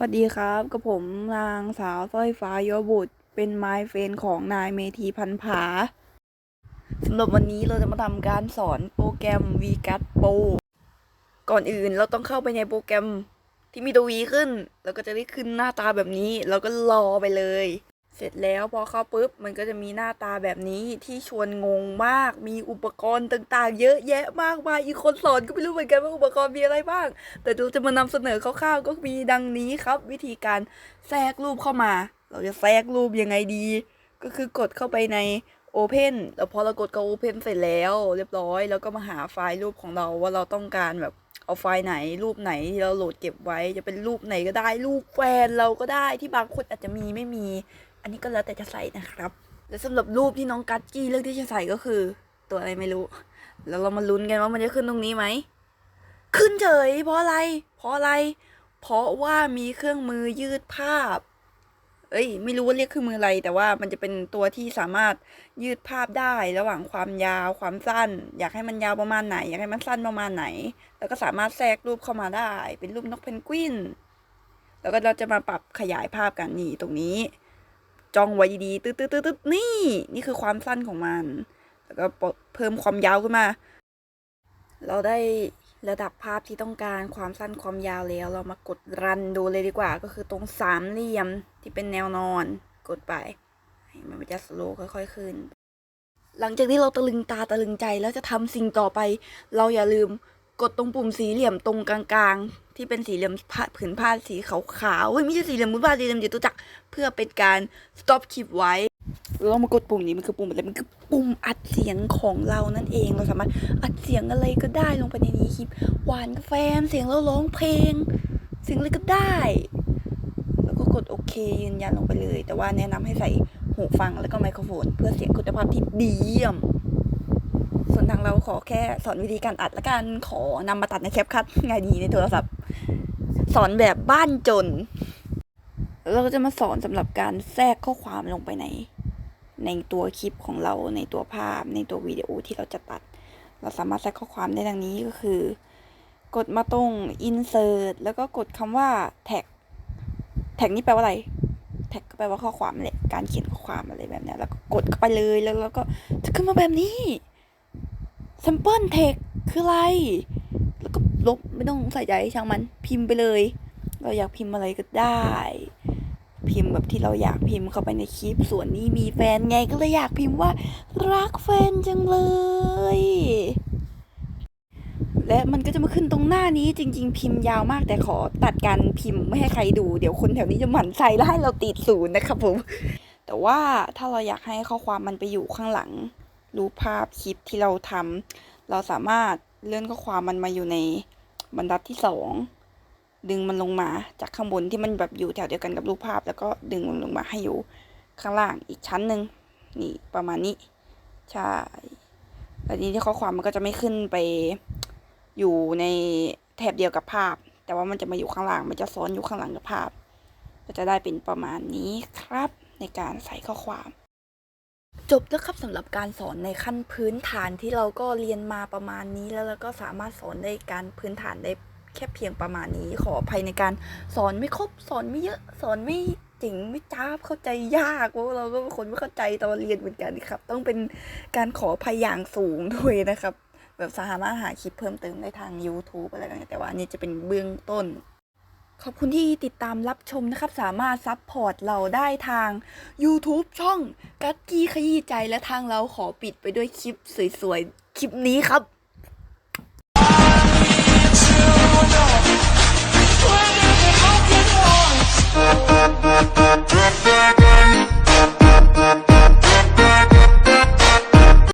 สวัสดีครับกับผมนางสาวสร้อยฟ้ายอบุตร เป็นไมเฟนของนายเมธีพันผาสำหรับวันนี้เราจะมาทำการสอนโปรแกรม VCAT Pro ก่อนอื่นเราต้องเข้าไปในโปรแกรมที่มีตัว V ขึ้น แล้วก็จะได้ขึ้นหน้าตาแบบนี้ แล้วก็รอไปเลย เสร็จแล้วพอเข้าปุ๊บมันก็จะมีหน้าตาแบบนี้ที่ชวนงงมาก มีอุปกรณ์ต่างๆ เยอะแยะมากมายอีกคนสอนก็ไม่รู้เหมือนกันว่าอุปกรณ์มีอะไรบ้าง แต่ดูจะมานำเสนอคร่าวๆก็มีดังนี้ครับ วิธีการแทรกรูปเข้ามา เราจะแทรกรูปยังไงดี ก็คือกดเข้าไปใน Open แล้วพอเรากดเข้า Open เสร็จแล้ว เรียบร้อย แล้วก็มาหาไฟล์รูปของเราว่าเราต้องการแบบเอาไฟล์ไหนรูปไหนที่เราโหลดเก็บไว้ จะเป็นรูปไหนก็ได้รูปแฟนเราก็ได้ที่บางคนอาจจะมีไม่มี อันนี้ก็แล้วแต่จะใส่นะครับ และสำหรับรูปที่น้องกัตกี้เลือกที่จะใส่ก็คือ ตัวอะไรไม่รู้ แล้วเรามาลุ้นกันว่ามันจะขึ้นตรงนี้ไหม ขึ้นเฉย เพราะอะไร เพราะอะไร เพราะว่ามีเครื่องมือยืดภาพ เอ้ย ไม่รู้ว่าเรียกเครื่องมืออะไร แต่ว่ามันจะเป็นตัวที่สามารถยืดภาพได้ระหว่างความยาวความสั้น อยากให้มันยาวประมาณไหน อยากให้มันสั้นประมาณไหน แล้วก็สามารถแทรกรูปเข้ามาได้ เป็นรูปนกเพนกวินแล้วก็เราจะมาปรับขยายภาพกันนี่ตรงนี้ จ้องไว้ดีๆตึ๊ดตึ๊ดตึ๊ดนี่ นี่คือความสั้นของมัน แล้วก็เพิ่มความยาวขึ้นมา เราได้ระดับภาพที่ต้องการความสั้นความยาวแล้ว เรามากดรันดูเลยดีกว่า ก็คือตรงสามเหลี่ยมที่เป็นแนวนอน กดไปให้มันจะสโลว์ค่อยๆขึ้น หลังจากที่เราตะลึงตาตะลึงใจแล้วจะทำสิ่งต่อไป เราอย่าลืม กดตรงปุ่มสีเหลี่ยมตรงกลางๆ ที่เป็นสีเหลี่ยมผืนผ้าสีขาวๆเฮ้ยไม่ใช่สีเหลี่ยมผืนผ้าสีเหลี่ยมจตุจักรเพื่อเป็นการ stop คลิปไว้เรามากดปุ่มนี้มันคือปุ่มอะไรมันคือปุ่มอัดเสียงของเรานั่นเองเราสามารถอัดเสียงอะไรก็ได้ลงไปในนี้คลิปหวานกับแฟเสียงเราร้องเพลง เสียงอะไรก็ได้ แล้วก็กดโอเคยืนยันลงไปเลย แต่ว่าแนะนำให้ใส่หูฟังแล้วก็ไมโครโฟน เพื่อเสียงคุณภาพที่ดีเยี่ยม ส่วนทางเราขอแค่สอนวิธีการอัดและกันขอนำมาตัดในแคปคัทง่ายดีในโทรศัพท์ สอนแบบบ้านจน เราก็จะมาสอนสำหรับการแทรกข้อความลงไปใน ในตัวคลิปของเราในตัวภาพ ในตัววิดีโอที่เราจะตัด เราสามารถแทรกข้อความได้ดังนี้ก็คือ กดมาตรง insert แล้วก็กดคำว่า tag tag นี่แปลว่าอะไร tag ก็แปลว่าข้อความแหละ การเขียนข้อความอะไรแบบนี้แล้วก็กดเข้าไปเลย แล้วเราก็จะขึ้นมาแบบนี้ sample text คืออะไร แล้วก็ลบไม่ต้องใส่ใจช่างมัน พิมพ์ไปเลย เราอยากพิมพ์อะไรก็ได้ พิมพ์แบบที่เราอยากพิมพ์เข้าไปในคลิป ส่วนนี้มีแฟนไงก็เลยอยากพิมพ์ว่า รักแฟนจังเลย และมันก็จะมาขึ้นตรงหน้านี้จริง ๆ พิมพ์ยาวมากแต่ขอตัดการพิมพ์ไม่ให้ใครดู เดี๋ยวคนแถวนี้จะหมั่นไส้แล้วให้เราติดศูนย์นะครับผม แต่ว่าถ้าเราอยากให้ข้อความมันไปอยู่ข้างหลัง รูปภาพคลิปที่เราทำเราสามารถเลื่อนข้อความมันมาอยู่ในบรรทัดที่สองดึงมันลงมาจากข้างบนที่มันแบบอยู่แถวเดียวกันกับรูปภาพ แล้วก็ดึงมันลงมาให้อยู่ข้างล่างอีกชั้นหนึ่งนี่ประมาณนี้ใช่แล้วทีนี้ที่ข้อความมันก็จะไม่ขึ้นไปอยู่ในแถบเดียวกับภาพ แต่ว่ามันจะมาอยู่ข้างล่าง มันจะซ้อนอยู่ข้างหลังกับภาพ ก็จะได้เป็นประมาณนี้ครับในการใส่ข้อความ จบแล้วครับสำหรับการสอนในขั้นพื้นฐานที่เราก็เรียนมาประมาณนี้แล้วเราก็สามารถสอนได้การพื้นฐานได้แค่เพียงประมาณนี้ ขออภัยในการสอนไม่ครบสอนไม่เยอะสอนไม่เจ๋งไม่จ้าบเข้าใจยากเพราะว่าเราก็เป็นคนไม่เข้าใจตอนเรียนเหมือนกันครับ ต้องเป็นการขออภัยอย่างสูงด้วยนะครับ แบบสามารถหาคลิปเพิ่มเติมได้ทาง YouTube อะไรแบบนี้แต่ว่านนี้จะเป็นเบื้องต้น ขอบคุณที่ติดตามรับชมนะครับ สามารถซับพอร์ตเราได้ทาง YouTube ช่องกักกี้ขยี้ใจและทางเราขอปิดไปด้วยคลิปสวยๆ คลิปนี้ครับ